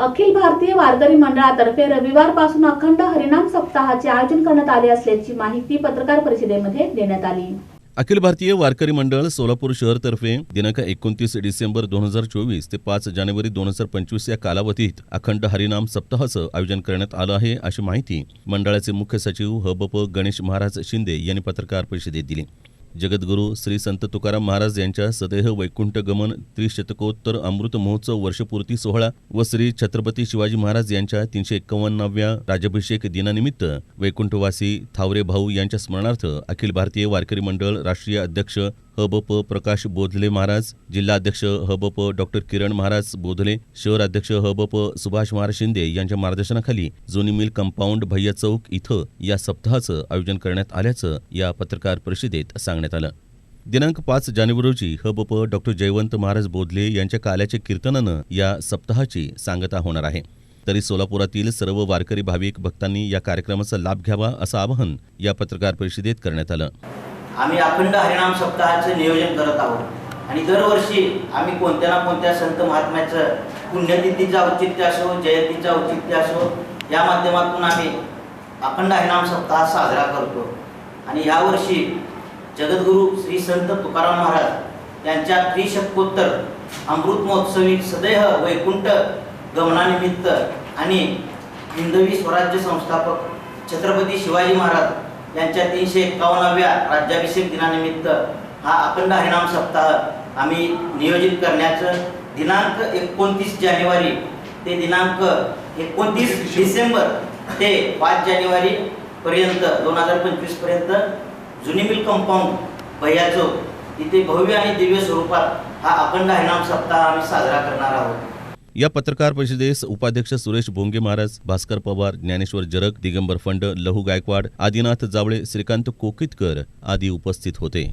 अखिल भारतीय वारकरी मंडळातर्फे रविवारपासून अखंड हरिनाम सप्ताहाचे आयोजन करण्यात आले असल्याची माहिती पत्रकार परिषदेमध्ये देण्यात आली. अखिल भारतीय वारकरी मंडळ सोलापूर शहरतर्फे दिनांक एकोणतीस डिसेंबर दोन हजार चोवीस ते पाच जानेवारी दोन हजार पंचवीस या कालावधीत अखंड हरिनाम सप्ताहाचं आयोजन करण्यात आलं आहे अशी माहिती मंडळाचे मुख्य सचिव हबप गणेश महाराज शिंदे यांनी पत्रकार परिषदेत दिली. जगद्गुरू श्री संत तुकाराम महाराज यांच्या सदेह वैकुंठ गमन त्रिशतकोत्तर अमृत महोत्सव वर्षपूर्ती सोहळा व श्री छत्रपती शिवाजी महाराज यांच्या तीनशे एक्कावन्नाव्या राज्याभिषेक दिनानिमित्त वैकुंठवासी थावरे भाऊ यांच्या स्मरणार्थ अखिल भारतीय वारकरी मंडळ राष्ट्रीय अध्यक्ष हबप प्रकाश बोधले महाराज जिल्हाध्यक्ष हबप डॉक्टर किरण महाराज बोधले शहर अध्यक्ष हबप सुभाष महाराज शिंदे यांच्या मार्गदर्शनाखाली जुनी मिल कंपाऊंड भैया चौक इथं या सप्ताहाचं आयोजन करण्यात आल्याचं या पत्रकार परिषदेत सांगण्यात आलं. दिनांक पाच जानेवारी रोजी हबप डॉक्टर जयवंत महाराज बोधले यांच्या काल्याच्या कीर्तनानं या सप्ताहाची सांगता होणार आहे. तरी सोलापुरातील सर्व वारकरी भाविक भक्तांनी या कार्यक्रमाचा लाभ घ्यावा असं आवाहन या पत्रकार परिषदेत करण्यात आलं. आम्ही अखंड हरिनाम सप्ताहाचं नियोजन करत आहोत. आणि दरवर्षी आम्ही कोणत्या ना कोणत्या संत महात्म्याचं पुण्यतिथीचं औचित्य असो जयंतीचं औचित्य असो या माध्यमातून आम्ही अखंड हरिनाम सप्ताह साजरा करतो. आणि यावर्षी जगद्गुरू श्री संत तुकाराम महाराज यांच्या त्रिशतकोत्तर अमृत महोत्सवी सदैह वैकुंठ गमनानिमित्त आणि हिंदवी स्वराज्य संस्थापक छत्रपती शिवाजी महाराज यांच्या तीनशे एक्कावन्नाव्या राज्याभिषेक दिनानिमित्त हा अखंड हरिनाम सप्ताह आम्ही नियोजित करण्याचं दिनांक एकोणतीस जानेवारी ते दिनांक एकोणतीस डिसेंबर. ते पाच जानेवारी पर्यंत दोन हजार पंचवीसपर्यंत जुनी मिल कंपाऊंड भैया चौक इथे भव्य आणि दिव्य स्वरूपात हा अखंड हरिनाम सप्ताह आम्ही साजरा करणार आहोत. या पत्रकार परिषदेस उपाध्यक्ष सुरेश भोंगे महाराज भास्कर पवार ज्ञानेश्वर जरग दिगंबर फंड लहू गायकवाड आदिनाथ जावळे श्रीकांत कोकितकर आदी उपस्थित होते.